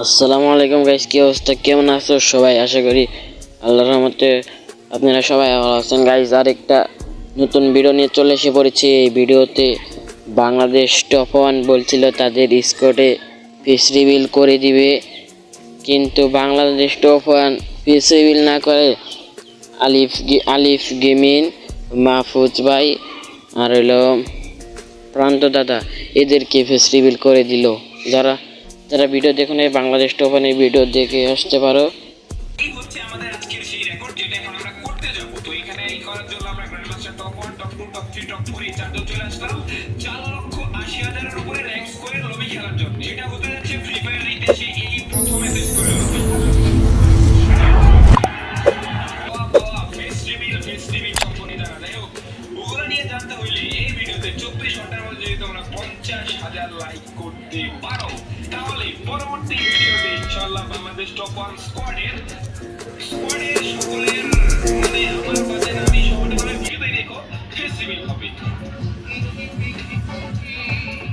আসসালামু আলাইকুম গাইস কি অবস্থা? কেমন আছো সবাই? আশা করি আল্লাহর রহমতে আপনারা সবাই ভালো আছেন। গাইস আর একটা নতুন ভিডিও নিয়ে চলে এসে পড়েছি। এই ভিডিওতে বাংলাদেশ টপ ওয়ান বলছিল তাদের স্কোয়াডে ফিস রিভিল করে দিবে। কিন্তু Bangladesh top one face reveal না করে আলিফ আলিফ গেমিন, মাহফুজ ভাই আর হইল প্রান্ত দাদা এদেরকে ফেস রিভিল করে দিল। যারা যারা ভিডিও দেখুন এই বাংলাদেশ টোপানের ভিডিও দেখে আসতে পারো। এই এই এই এই জানতে হইলে এই ভিডিওতে চব্বিশ ঘণ্টার মধ্যে যদি তোমরা পঞ্চাশ হাজার লাইক করতে পারো, তাহলে পরবর্তী ভিডিওতে ইনশাল্লাহ বাংলাদেশ টপ ওয়ান স্কোয়াডের স্কোয়াডের সকলের মানে আমার কাছে আমি সকলে বলে ভিডিওতে দেখো ফেস রিভিল হবে।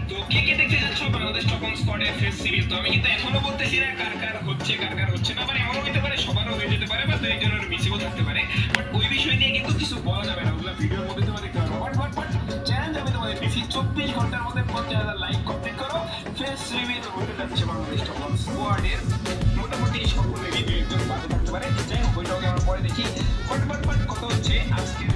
তো কে কে দেখতে যাচ্ছ বাংলাদেশ টপ ওয়ান স্কোয়াডের ফেস রিভিল তো আমি কিন্তু এখনও বলতেছি না কার কার হচ্ছে, কার কার হচ্ছে না আবার এমনও হতে পারে, সবারও হয়ে যেতে পারে বা দু একজনের মিসিংও থাকতে পারে। বাট ওই বিষয় নিয়ে কিন্তু কিছু বলা যাবে না, ওগুলো ভিডিওর চব্বিশ ঘণ্টার মধ্যে পঞ্চাশ হাজার লাইক কমপ্লিট করো। ফেস রিভিউ হতে যাচ্ছে বাংলাদেশ টপার্স ওয়ার্ডের মোটামুটি সকলে রিভিউ ভালো থাকতে পারে। যাই হোক ওইটাকে আমরা পরে দেখি। বাট বাট হচ্ছে আজকের